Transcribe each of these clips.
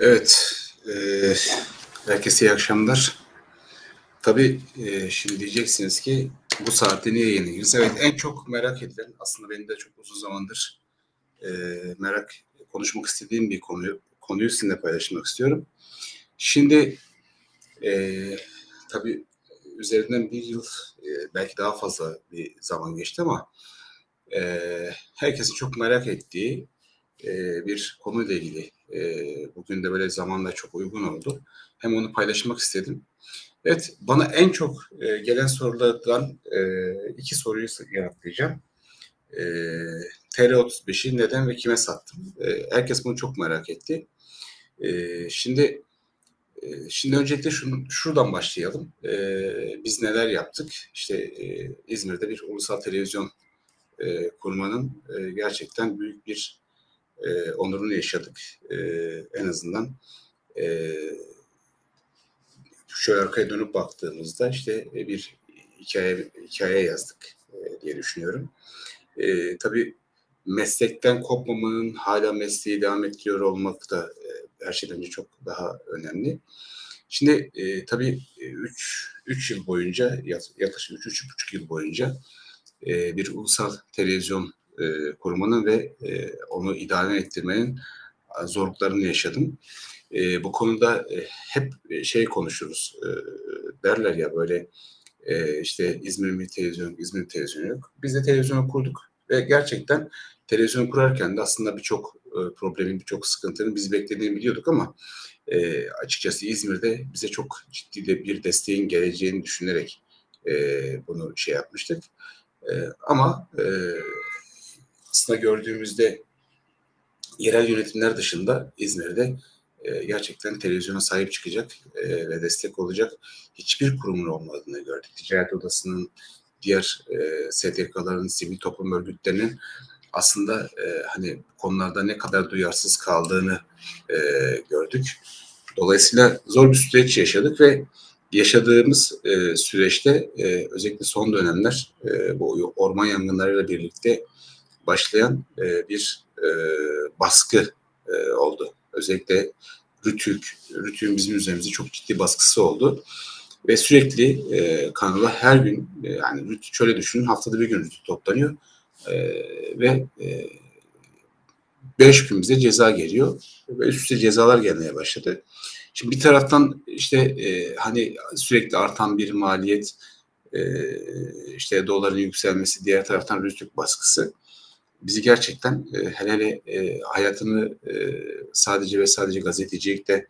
Evet, e, herkese iyi akşamlar. Tabii e, şimdi diyeceksiniz ki bu saatte niye yayınlıyoruz? Evet, en çok merak edilen, aslında benim de çok uzun zamandır e, merak, konuşmak istediğim bir konuyu, konuyu sizinle paylaşmak istiyorum. Şimdi e, tabii üzerinden bir yıl, e, belki daha fazla bir zaman geçti ama e, herkesin çok merak ettiği e, bir konuyla ilgili e, bugün de böyle zamanla çok uygun oldu. Hem onu paylaşmak istedim. Evet, bana en çok e, gelen sorulardan e, iki soruyu yanıtlayacağım. E, TR35'i neden ve kime sattım? E, herkes bunu çok merak etti. E, şimdi e, şimdi öncelikle şunu, şuradan başlayalım. E, biz neler yaptık? İşte e, İzmir'de bir ulusal televizyon e, kurmanın e, gerçekten büyük bir e, onurunu yaşadık. E, en azından e, şöyle arkaya dönüp baktığımızda işte bir hikaye hikaye yazdık e, diye düşünüyorum. E, tabii meslekten kopmamanın hala mesleği devam ettiriyor olmak da e, her şeyden önce çok daha önemli. Şimdi e, tabii 3 3 yıl boyunca yaklaşık 3 3,5 yıl boyunca e, bir ulusal televizyon e, korumanın ve e, onu idare ettirmenin zorluklarını yaşadım. E, bu konuda e, hep şey konuşuruz e, derler ya böyle e, işte İzmir mi televizyon, İzmir televizyonu yok. Biz de televizyonu kurduk ve gerçekten televizyonu kurarken de aslında birçok e, problemin, birçok sıkıntının bizi beklediğini biliyorduk ama e, açıkçası İzmir'de bize çok ciddi de bir desteğin geleceğini düşünerek e, bunu şey yapmıştık. E, ama e, aslında gördüğümüzde yerel yönetimler dışında İzmir'de e, gerçekten televizyona sahip çıkacak e, ve destek olacak hiçbir kurumun olmadığını gördük. Ticaret Odası'nın, diğer e, STK'ların, sivil toplum örgütlerinin aslında e, hani konularda ne kadar duyarsız kaldığını e, gördük. Dolayısıyla zor bir süreç yaşadık ve yaşadığımız e, süreçte e, özellikle son dönemler e, bu orman yangınlarıyla birlikte başlayan e, bir e, baskı e, oldu. Özellikle Rütük, Rütük'ün bizim üzerimizde çok ciddi baskısı oldu. Ve sürekli e, kanala her gün, e, yani Rütük şöyle düşünün, haftada bir gün Rütük toplanıyor. E, ve e, beş gün bize ceza geliyor. Ve üst üste cezalar gelmeye başladı. Şimdi bir taraftan işte e, hani sürekli artan bir maliyet, e, işte doların yükselmesi, diğer taraftan Rütük baskısı bizi gerçekten e, hele hele e, hayatını e, sadece ve sadece gazetecilikte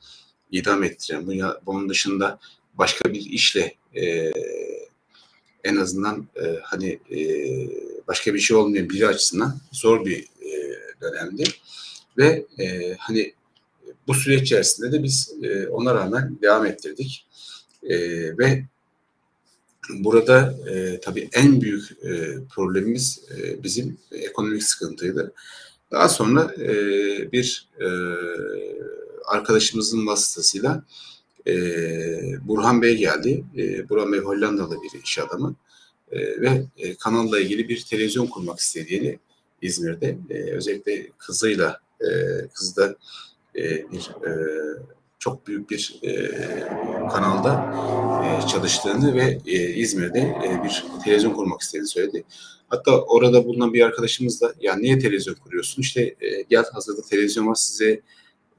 idam ettiren, bunun, dışında başka bir işle e, en azından e, hani e, başka bir şey olmayan biri açısından zor bir e, dönemdi. Ve e, hani bu süreç içerisinde de biz e, ona rağmen devam ettirdik. E, ve Burada e, tabii en büyük e, problemimiz e, bizim ekonomik sıkıntıydı. Daha sonra e, bir e, arkadaşımızın vasıtasıyla e, Burhan Bey geldi. E, Burhan Bey Hollandalı bir iş adamı e, ve e, kanalla ilgili bir televizyon kurmak istediğini İzmir'de e, özellikle kızıyla e, kızı e, bir e, çok büyük bir e, kanalda e, çalıştığını ve e, İzmir'de e, bir televizyon kurmak istediğini söyledi. Hatta orada bulunan bir arkadaşımız da ya niye televizyon kuruyorsun? İşte e, gel hazırda televizyon var size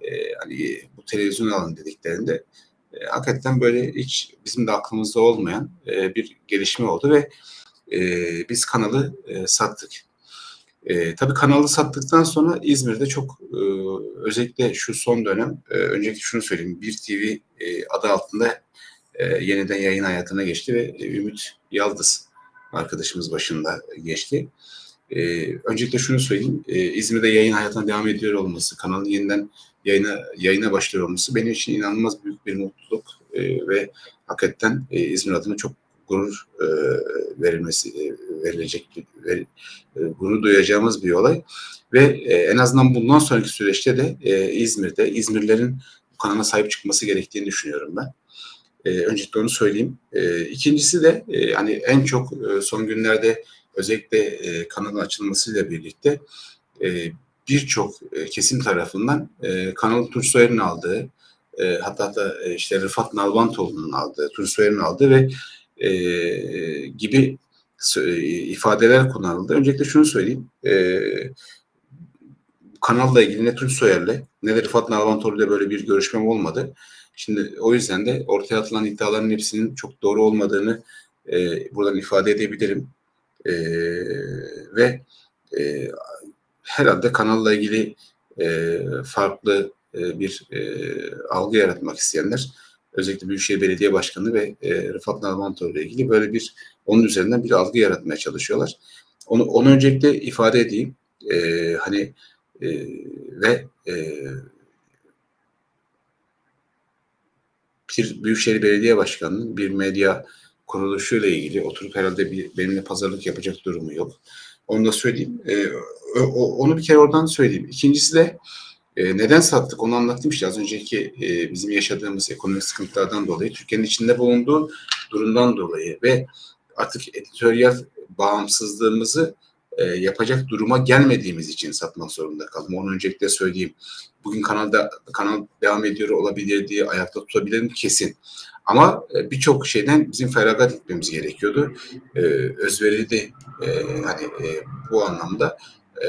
e, hani bu televizyon alın dediklerinde e, hakikaten böyle hiç bizim de aklımızda olmayan e, bir gelişme oldu ve e, biz kanalı e, sattık. E, tabii kanalı sattıktan sonra İzmir'de çok e, özellikle şu son dönem e, önceki şunu söyleyeyim Bir TV e, adı altında e, yeniden yayın hayatına geçti ve e, Ümit Yaldız arkadaşımız başında geçti. E, öncelikle şunu söyleyeyim e, İzmir'de yayın hayatına devam ediyor olması, kanalın yeniden yayına yayına başlıyor olması benim için inanılmaz büyük bir mutluluk e, ve hakikaten e, İzmir adına çok gurur e, verilmesi e, verilecek ver, e, gurur duyacağımız bir olay ve e, en azından bundan sonraki süreçte de e, İzmir'de İzmirlerin bu kanala sahip çıkması gerektiğini düşünüyorum ben. E, öncelikle onu söyleyeyim. E, ikincisi de e, hani en çok e, son günlerde özellikle e, kanalın açılmasıyla birlikte e, birçok e, kesim tarafından e, Kanal Tunç Soyer'in aldığı e, hatta da e, işte Rıfat Nalbantoğlu'nun aldığı, Tunç Soyer'in aldığı ve e, gibi ifadeler kullanıldı. Öncelikle şunu söyleyeyim. E, kanalla ilgili ne Tunç Soyer'le ne de Rıfat Nalbantoğlu ile böyle bir görüşmem olmadı. Şimdi o yüzden de ortaya atılan iddiaların hepsinin çok doğru olmadığını e, buradan ifade edebilirim. E, ve e, herhalde kanalla ilgili e, farklı e, bir e, algı yaratmak isteyenler özellikle Büyükşehir Belediye Başkanı ve e, Rıfat Nalbantoğlu ile ilgili böyle bir onun üzerinden bir algı yaratmaya çalışıyorlar. Onu, onu öncelikle ifade edeyim. E, hani e, ve e, bir Büyükşehir Belediye Başkanı'nın bir medya kuruluşuyla ilgili oturup herhalde bir, benimle pazarlık yapacak durumu yok. Onu da söyleyeyim. E, o, onu bir kere oradan söyleyeyim. İkincisi de e, neden sattık onu anlattım işte az önceki e, bizim yaşadığımız ekonomik sıkıntılardan dolayı, Türkiye'nin içinde bulunduğu durumdan dolayı ve artık editoryal bağımsızlığımızı e, yapacak duruma gelmediğimiz için satmak zorunda kaldım. Onu öncelikle söyleyeyim. Bugün kanalda kanal devam ediyor olabilir diye ayakta tutabilirim kesin. Ama e, birçok şeyden bizim feragat etmemiz gerekiyordu. E, özverili de e, hani e, bu anlamda e,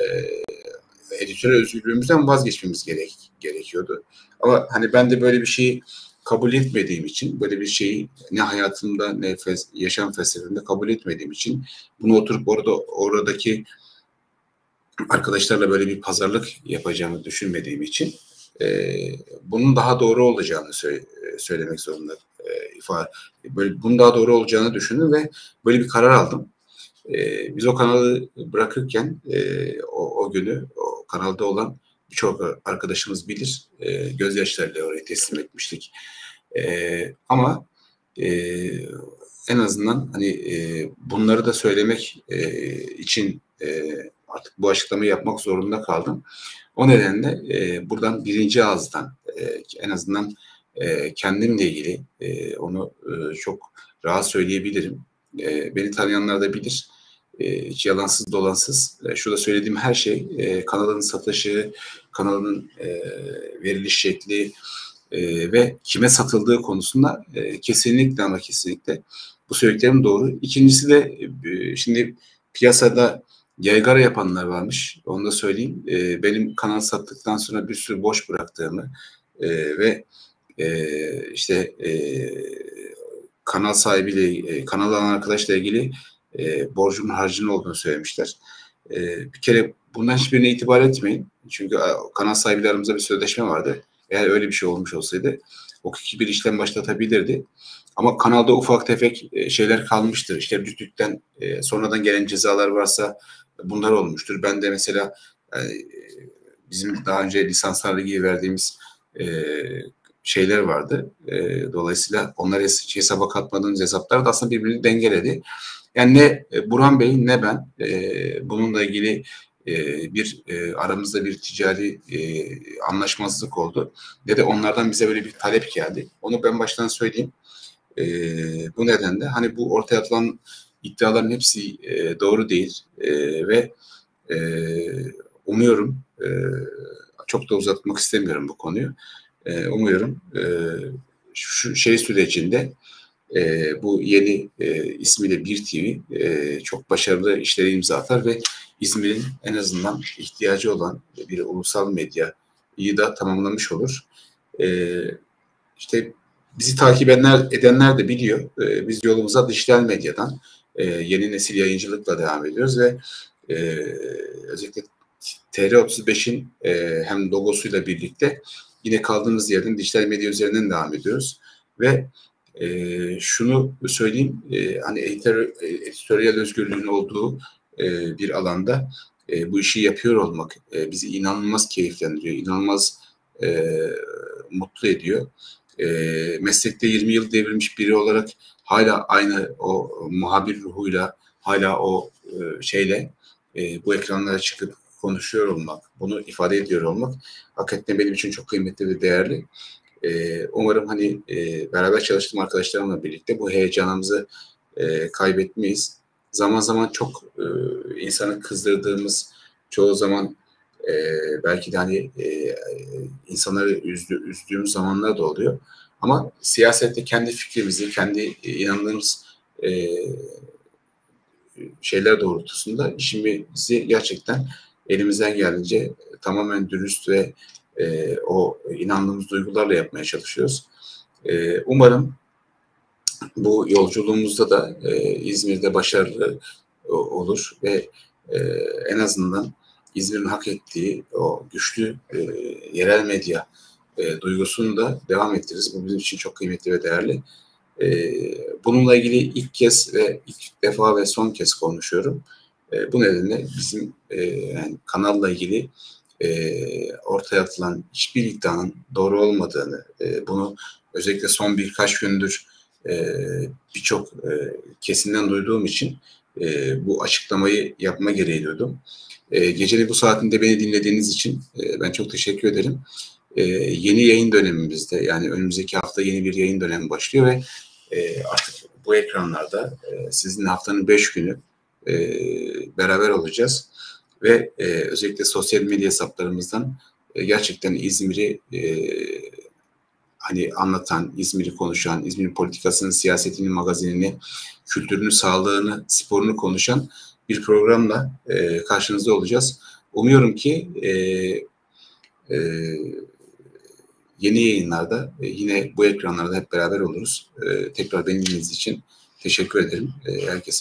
editör özgürlüğümüzden vazgeçmemiz gerek, gerekiyordu. Ama hani ben de böyle bir şeyi kabul etmediğim için, böyle bir şeyi ne hayatımda ne fes yaşam felsefemde kabul etmediğim için bunu oturup orada oradaki arkadaşlarla böyle bir pazarlık yapacağımı düşünmediğim için e, bunun daha doğru olacağını sö söylemek zorunda e, ifade böyle bunun daha doğru olacağını düşündüm ve böyle bir karar aldım. E, biz o kanalı bırakırken e, o, o günü kanalda olan birçok arkadaşımız bilir. E, gözyaşlarıyla oraya teslim etmiştik. E, ama e, en azından hani e, bunları da söylemek e, için e, artık bu açıklamayı yapmak zorunda kaldım. O nedenle e, buradan birinci ağızdan e, en azından e, kendimle ilgili e, onu e, çok rahat söyleyebilirim. E, beni tanıyanlar da bilir e, hiç yalansız dolansız. E, şurada söylediğim her şey e, kanalın satışı, kanalın e, veriliş şekli e, ve kime satıldığı konusunda e, kesinlikle ama kesinlikle bu söylediklerim doğru. İkincisi de e, şimdi piyasada yaygara yapanlar varmış. Onu da söyleyeyim. E, benim kanal sattıktan sonra bir sürü boş bıraktığımı e, ve e, işte e, kanal sahibiyle, e, kanal alan arkadaşla ilgili e, borcumun harcının olduğunu söylemişler. E, bir kere bundan hiçbirine itibar etmeyin. Çünkü kanal sahiplerimizde bir sözleşme vardı. Eğer öyle bir şey olmuş olsaydı o kişi bir işlem başlatabilirdi. Ama kanalda ufak tefek e, şeyler kalmıştır. İşte rütükten e, sonradan gelen cezalar varsa bunlar olmuştur. Ben de mesela e, bizim daha önce lisanslarla ilgili verdiğimiz e, şeyler vardı. E, dolayısıyla onları hesaba katmadığımız hesaplar da aslında birbirini dengeledi. Yani ne e, Burhan Bey ne ben e, bununla ilgili e, bir e, aramızda bir ticari e, anlaşmazlık oldu. Ne de onlardan bize böyle bir talep geldi. Onu ben baştan söyleyeyim. E, bu nedenle hani bu ortaya atılan iddiaların hepsi e, doğru değil e, ve e, umuyorum e, çok da uzatmak istemiyorum bu konuyu. E, umuyorum e, şu şey sürecinde e, bu yeni e, ismiyle Bir TV e, çok başarılı işleri imza atar ve İzmir'in en azından ihtiyacı olan bir ulusal medyayı da tamamlamış olur. E, işte bizi takip edenler, edenler de biliyor. E, biz yolumuza dijital medyadan e, yeni nesil yayıncılıkla devam ediyoruz ve e, özellikle TR35'in e, hem logosuyla birlikte yine kaldığımız yerden dijital medya üzerinden devam ediyoruz. Ve e, şunu söyleyeyim, e, hani editör, editoryal özgürlüğün olduğu e, bir alanda e, bu işi yapıyor olmak e, bizi inanılmaz keyiflendiriyor, inanılmaz e, mutlu ediyor. E, meslekte 20 yıl devrilmiş biri olarak hala aynı o muhabir ruhuyla, hala o e, şeyle e, bu ekranlara çıkıp konuşuyor olmak, bunu ifade ediyor olmak hakikaten benim için çok kıymetli ve değerli. E, umarım hani e, beraber çalıştığım arkadaşlarımla birlikte bu heyecanımızı e, kaybetmeyiz. Zaman zaman çok e, insanı kızdırdığımız, çoğu zaman E, belki de hani e, insanları üzdü, üzdüğümüz zamanlar da oluyor. Ama siyasette kendi fikrimizi, kendi inandığımız e, şeyler doğrultusunda işimizi gerçekten elimizden geldiğince tamamen dürüst ve e, o inandığımız duygularla yapmaya çalışıyoruz. E, umarım bu yolculuğumuzda da e, İzmir'de başarılı olur ve e, en azından İzmir'in hak ettiği o güçlü e, yerel medya e, duygusunu da devam ettiririz. Bu bizim için çok kıymetli ve değerli. E, bununla ilgili ilk kez ve ilk defa ve son kez konuşuyorum. E, bu nedenle bizim e, yani kanalla ilgili e, ortaya atılan hiçbir iddianın doğru olmadığını, e, bunu özellikle son birkaç gündür e, birçok e, kesimden duyduğum için e, bu açıklamayı yapma gereği duydum. E, gecenin bu saatinde beni dinlediğiniz için e, ben çok teşekkür ederim. E, yeni yayın dönemimizde yani önümüzdeki hafta yeni bir yayın dönemi başlıyor ve e, artık bu ekranlarda e, sizin haftanın beş günü e, beraber olacağız ve e, özellikle sosyal medya hesaplarımızdan e, gerçekten İzmir'i e, hani anlatan, İzmir'i konuşan, İzmir'in politikasını, siyasetini, magazinini, kültürünü, sağlığını, sporunu konuşan bir programla e, karşınızda olacağız. Umuyorum ki e, e, yeni yayınlarda e, yine bu ekranlarda hep beraber oluruz. E, tekrar beni dinlediğiniz için teşekkür ederim. E, herkese